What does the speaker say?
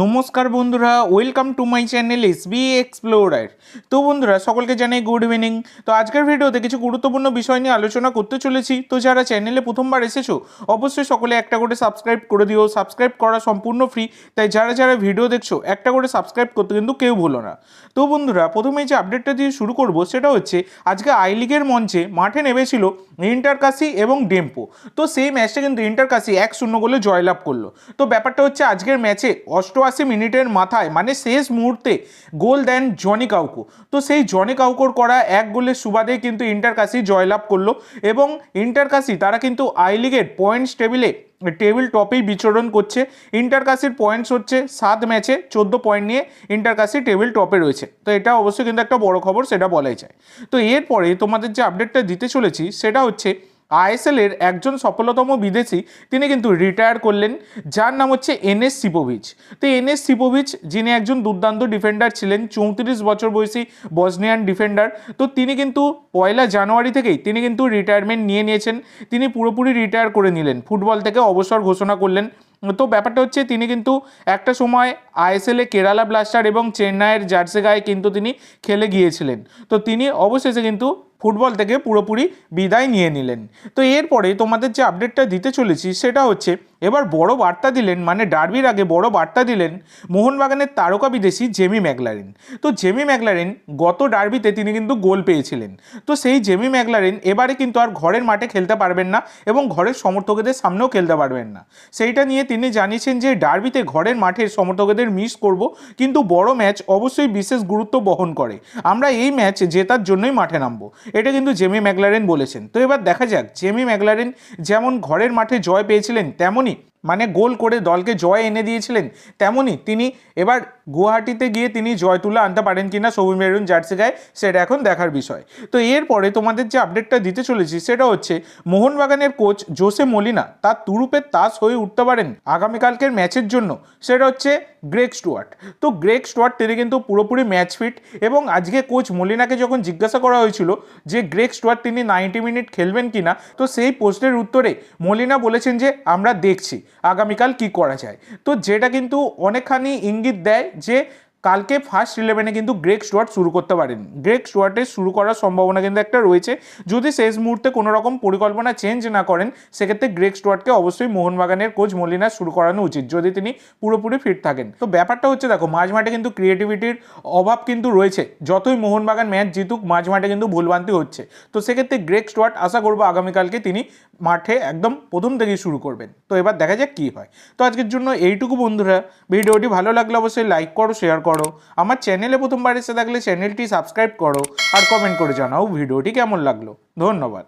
নমস্কার বন্ধুরা welcome to my channel S B explorer তো বন্ধুরা, সকলকে জানাই গুড ইভিনিং তো আজকের ভিডিওতে কিছু গুরুত্বপূর্ণ বিষয় নিয়ে আলোচনা করতে চলেছি। তো যারা চ্যানেলে প্রথমবার এসেছ, অবশ্যই সকলে একটা করে সাবস্ক্রাইব করে দিও। সাবস্ক্রাইব করা সম্পূর্ণ ফ্রি তাই যারা যারা ভিডিও দেখছ, একটা করে সাবস্ক্রাইব করতে কিন্তু কেউ ভুলো না। তো বন্ধুরা, প্রথমে যে আপডেটটা দিয়ে শুরু করব, সেটা হচ্ছে, আজকে আই লিগের মঞ্চে মাঠে নেমেছিল ইন্টারকাসি এবং ডেম্পো তো সেই ম্যাচটা কিন্তু ইন্টারকাসি এক শূন্য গোলে জয়লাভ করল। তো ব্যাপারটা হচ্ছে, আজকের ম্যাচে অষ্টআশি মিনিটের মাথায় মানে শেষ মুহূর্তে গোল দেন জনি কাউকো। তো সেই জনি কাউকোর করা এক গোলের সুবাদে কিন্তু ইন্টারকাসি জয়লাভ করল এবং ইন্টারকাসি তারা কিন্তু আই লিগের পয়েন্টস টেবিলে, টেবিল টপেই বিচরণ করছে। ইন্টারকাসির পয়েন্টস হচ্ছে সাত ম্যাচে চোদ্দ পয়েন্ট নিয়ে ইন্টারকাসি টেবিল টপে রয়েছে। তো এটা অবশ্যই কিন্তু একটা বড় খবর, সেটা বলাই যায়। তো এরপরে তোমাদের যে আপডেটটা দিতে চলেছি, সেটা হচ্ছে আইএসএল এর একজন সফলতম বিদেশি, তিনি কিন্তু রিটায়ার করলেন, যার নাম হচ্ছে এনএস সিপোভিচ। তো এনএস সিপোভিচ, যিনি একজন দুর্দান্ত ডিফেন্ডার ছিলেন, চৌত্রিশ বছর বয়সী বসনিয়ান ডিফেন্ডার তো তিনি কিন্তু পয়লা জানুয়ারি থেকেই তিনি কিন্তু রিটায়ারমেন্ট নিয়ে নিয়েছেন, তিনি পুরোপুরি রিটায়ার করে নিলেন, ফুটবল থেকে অবসর ঘোষণা করলেন। তো ব্যাপারটা হচ্ছে, তিনি কিন্তু একটা সময় আইএসএলে কেরালা ব্লাস্টার এবং চেন্নাইয়ের জার্সি গায়ে কিন্তু তিনি খেলে গিয়েছিলেন। তো তিনি অবশেষে কিন্তু ফুটবল থেকে পুরোপুরি বিদায় নিয়ে নিলেন। তো এরপরে তোমাদের যে আপডেটটা দিতে চলেছি, সেটা হচ্ছে এবার বড় বার্তা দিলেন মানে ডার্বির আগে বড় বার্তা দিলেন মোহনবাগানের তারকা বিদেশি জেমি ম্যাকলারেন। তো জেমি ম্যাকলারেন গত ডার্বিতে তিনি কিন্তু গোল পেয়েছিলেন। তো সেই জেমি ম্যাকলারেন এবারে কিন্তু আর ঘরের মাঠে খেলতে পারবেন না এবং ঘরের সমর্থকদের সামনেও খেলতে পারবেন না। সেইটা নিয়ে তিনি জানিয়েছেন যে, ডার্বিতে ঘরের মাঠের সমর্থকদের মিস করব, কিন্তু বড় ম্যাচ অবশ্যই বিশেষ গুরুত্ব বহন করে। আমরা এই ম্যাচ জেতার জন্যই মাঠে নামবো। এটা কিন্তু জেমি ম্যাকলারেন বলেছেন। তো এবার দেখা যাক, জেমি ম্যাকলারেন যেমন ঘরের মাঠে জয় পেয়েছিলেন তেমনই আমি মানে গোল করে দলকে জয় এনে দিয়েছিলেন তেমনই তিনি এবার গুয়াহাটিতে গিয়ে তিনি জয় তুলে আনতে পারেন কিনা সবুজ মেরুন জার্সি গায়ে, সেটা এখন দেখার বিষয়। তো এরপরে তোমাদের যে আপডেটটা দিতে চলেছি, সেটা হচ্ছে মোহনবাগানের কোচ জোসে মলিনা তার তুরুপের তাস হয়ে উঠতে পারেন আগামীকালকের ম্যাচের জন্য। সেটা হচ্ছে গ্রেক স্টুয়ার্ট। তো গ্রেক স্টুয়ার্ট, তিনি কিন্তু পুরোপুরি ম্যাচ ফিট এবং আজকে কোচ মলিনাকে যখন জিজ্ঞাসা করা হয়েছিল যে গ্রেক স্টুয়ার্ট তিনি নাইনটি মিনিট খেলবেন কিনা, তো সেই প্রশ্নের উত্তরে মলিনা বলেছেন যে, আমরা দেখছি। আগামীকাল কি করা যায়? তো যেটা কিন্তু অনেকখানি ইঙ্গিত দেয় যে কালকে ফার্স্ট ইলেভেনে কিন্তু গ্রেক স্টুয়ার্ট শুরু করতে পারেন গ্রেক স্টুয়ার্টের শুরু করার সম্ভাবনা কিন্তু একটা রয়েছে। যদি শেষ মুহূর্তে কোনো রকম পরিকল্পনা চেঞ্জ না করেন, সেক্ষেত্রে গ্রেক স্টুয়ার্টকে অবশ্যই মোহনবাগানের কোচ মলিনা শুরু করানো উচিত, যদি তিনি পুরোপুরি ফিট থাকেন। তো ব্যাপারটা হচ্ছে দেখো, মাঝ মাঠে কিন্তু ক্রিয়েটিভিটির অভাব কিন্তু রয়েছে। যতই মোহনবাগান ম্যাচ জিতুক, মাঝ মাঠে কিন্তু ভুলভ্রান্তি হচ্ছে। তো সেক্ষেত্রে গ্রেক স্টুয়ার্ট আশা করব আগামীকালকে তিনি মাঠে একদম প্রথম থেকেই শুরু করবেন। তো এবার দেখা যাক কী হয়। তো আজকের জন্য এইটুকু বন্ধুরা। ভিডিওটি ভালো লাগলে অবশ্যই লাইক করো শেয়ার করো। আমার চ্যানেলে প্রথমবার এসে থাকলে চ্যানেলটি সাবস্ক্রাইব করো আর কমেন্ট করে জানাও ভিডিওটি কেমন লাগল। ধন্যবাদ।